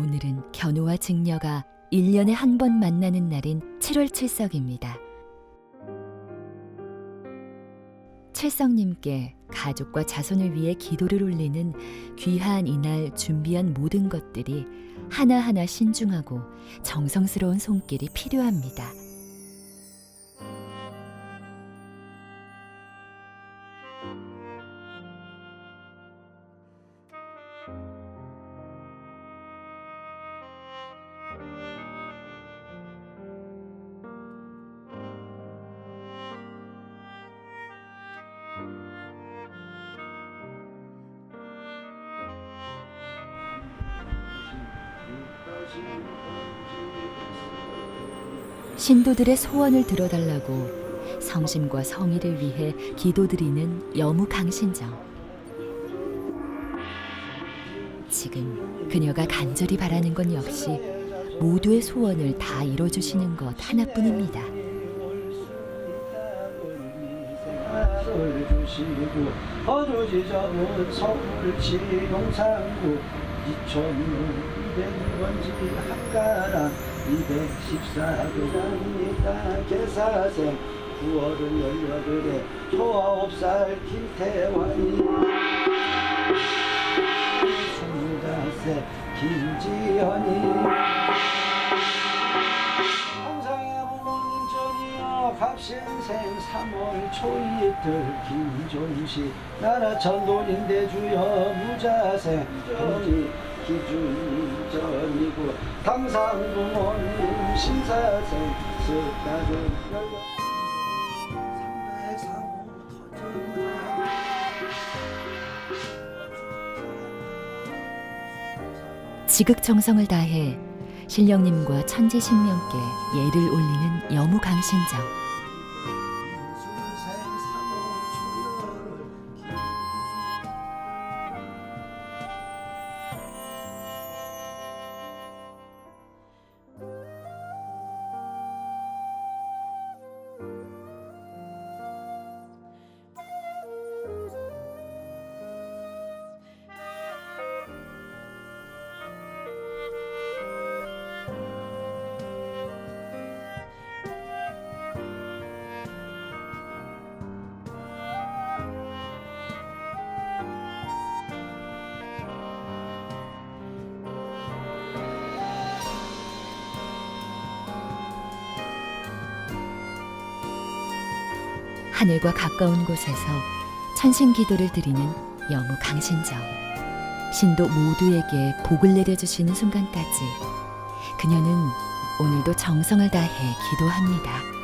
오늘은 견우와 직녀가 1년에 한 번 만나는 날인 7월 칠석입니다. 칠성님께 가족과 자손을 위해 기도를 올리는 귀한 이날 준비한 모든 것들이 하나하나 신중하고 정성스러운 손길이 필요합니다. 신도들의 소원을 들어달라고 성심과 성의를 위해 기도드리는 여무 강신정. 지금 그녀가 간절히 바라는 건 역시 모두의 소원을 다 이뤄주시는 것 하나뿐입니다. 이천루 200번지 한가람 214도입니다. 개사생 9월은 18에 19살 김태환이 25세 김지현이 갑신생 3월 초이틀 김종시 나라 천돈인데 주여 무자생 전이 기준이 전이고 당상 부모님 신사생 303호 터져나 지극정성을 다해 신령님과 천지신명께 예를 올리는 여무 강신정. 하늘과 가까운 곳에서 천신 기도를 드리는 여무 강신정. 신도 모두에게 복을 내려주시는 순간까지 그녀는 오늘도 정성을 다해 기도합니다.